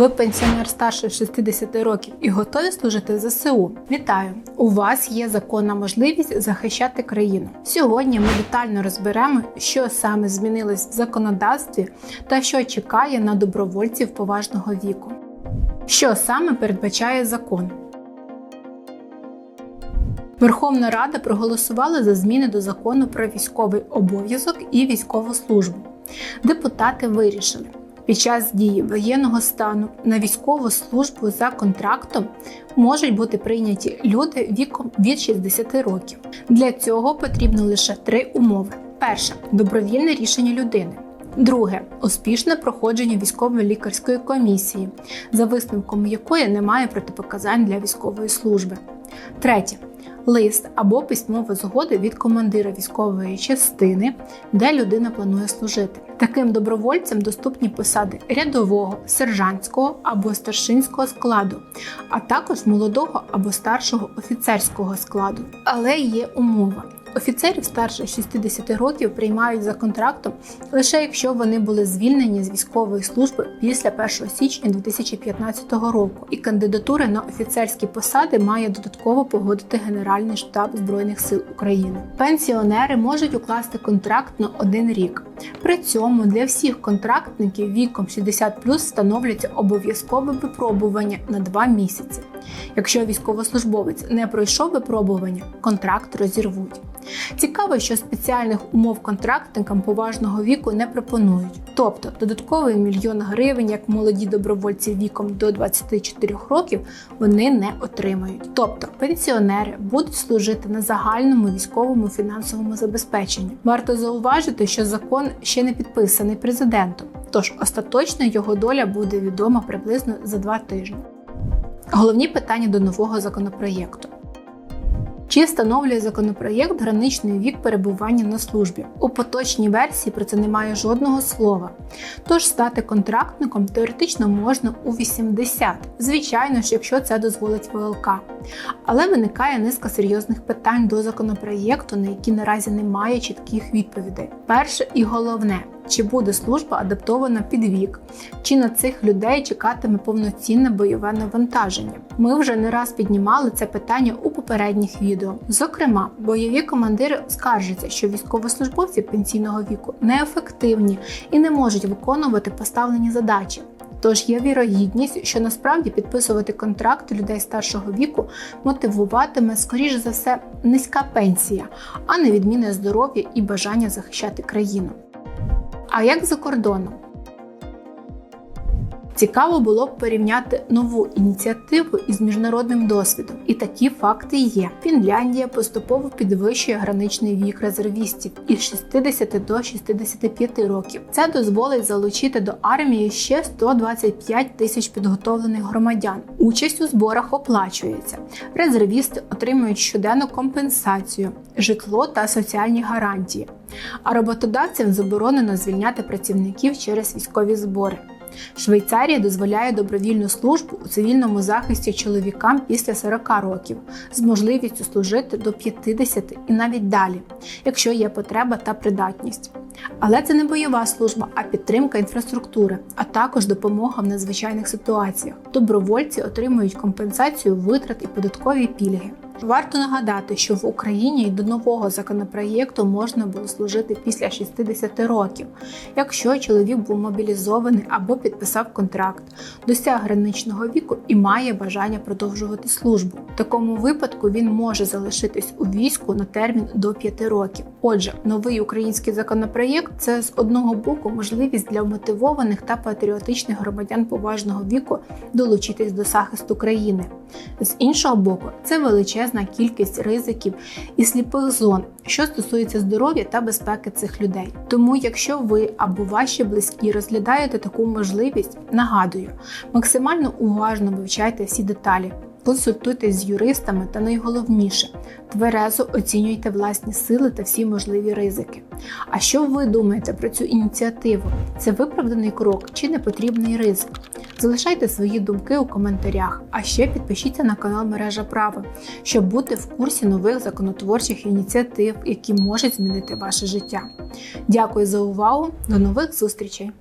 Ви пенсіонер старше 60 років і готові служити ЗСУ? Вітаю! У вас є законна можливість захищати країну. Сьогодні ми детально розберемо, що саме змінилось в законодавстві та що чекає на добровольців поважного віку. Що саме передбачає закон? Верховна Рада проголосувала за зміни до закону про військовий обов'язок і військову службу. Депутати вирішили, під час дії воєнного стану на військову службу за контрактом можуть бути прийняті люди віком від 60 років. Для цього потрібно лише три умови: перше добровільне рішення людини. Друге успішне проходження військової лікарської комісії, за висновком якої немає протипоказань для військової служби. Третє лист або письмова згода від командира військової частини, де людина планує служити. Таким добровольцям доступні посади рядового, сержантського або старшинського складу, а також молодого або старшого офіцерського складу. Але є умова. Офіцерів старше 60 років приймають за контрактом лише якщо вони були звільнені з військової служби після 1 січня 2015 року, і кандидатури на офіцерські посади має додатково погодити Генеральний штаб Збройних сил України. Пенсіонери можуть укласти контракт на один рік. При цьому для всіх контрактників віком 60 встановлюється обов'язкове випробування на 2 місяці. Якщо військовослужбовець не пройшов випробування, контракт розірвуть. Цікаво, що спеціальних умов контрактникам поважного віку не пропонують, тобто додатковий мільйон гривень, як молоді добровольці віком до 24 років, вони не отримають. Тобто пенсіонери будуть служити на загальному військовому фінансовому забезпеченні. Варто зауважити, що закон ще не підписаний президентом, тож остаточно його доля буде відома приблизно за два тижні. Головні питання до нового законопроєкту. Чи встановлює законопроєкт граничний вік перебування на службі? У поточній версії про це немає жодного слова. Тож стати контрактником теоретично можна у 80, звичайно ж, якщо це дозволить ВЛК. Але виникає низка серйозних питань до законопроєкту, на які наразі немає чітких відповідей. Перше і головне. Чи буде служба адаптована під вік, чи на цих людей чекатиме повноцінне бойове навантаження? Ми вже не раз піднімали це питання у попередніх відео. Зокрема, бойові командири скаржаться, що військовослужбовці пенсійного віку неефективні і не можуть виконувати поставлені задачі. Тож є вірогідність, що насправді підписувати контракт людей старшого віку мотивуватиме, скоріш за все, низька пенсія, а не відмінне здоров'я і бажання захищати країну. А як за кордоном? Цікаво було б порівняти нову ініціативу із міжнародним досвідом, і такі факти є. Фінляндія поступово підвищує граничний вік резервістів із 60 до 65 років. Це дозволить залучити до армії ще 125 тисяч підготовлених громадян. Участь у зборах оплачується. Резервісти отримують щоденну компенсацію, житло та соціальні гарантії. А роботодавцям заборонено звільняти працівників через військові збори. Швейцарія дозволяє добровільну службу у цивільному захисті чоловікам після 40 років з можливістю служити до 50 і навіть далі, якщо є потреба та придатність. Але це не бойова служба, а підтримка інфраструктури, а також допомога в надзвичайних ситуаціях. Добровольці отримують компенсацію витрат і податкові пільги. Варто нагадати, що в Україні й до нового законопроєкту можна було служити після 60 років, якщо чоловік був мобілізований або підписав контракт, досяг граничного віку і має бажання продовжувати службу. В такому випадку він може залишитись у війську на термін до 5 років. Отже, новий український законопроєкт це з одного боку можливість для мотивованих та патріотичних громадян поважного віку долучитись до захисту країни. З іншого боку, це величезна кількість ризиків і сліпих зон, що стосується здоров'я та безпеки цих людей. Тому, якщо ви або ваші близькі розглядаєте таку можливість, нагадую, максимально уважно вивчайте всі деталі. Консультуйтесь з юристами та найголовніше тверезо оцінюйте власні сили та всі можливі ризики. А що ви думаєте про цю ініціативу? Це виправданий крок чи непотрібний ризик? Залишайте свої думки у коментарях, а ще підпишіться на канал Мережа Права, щоб бути в курсі нових законотворчих ініціатив, які можуть змінити ваше життя. Дякую за увагу! До нових зустрічей!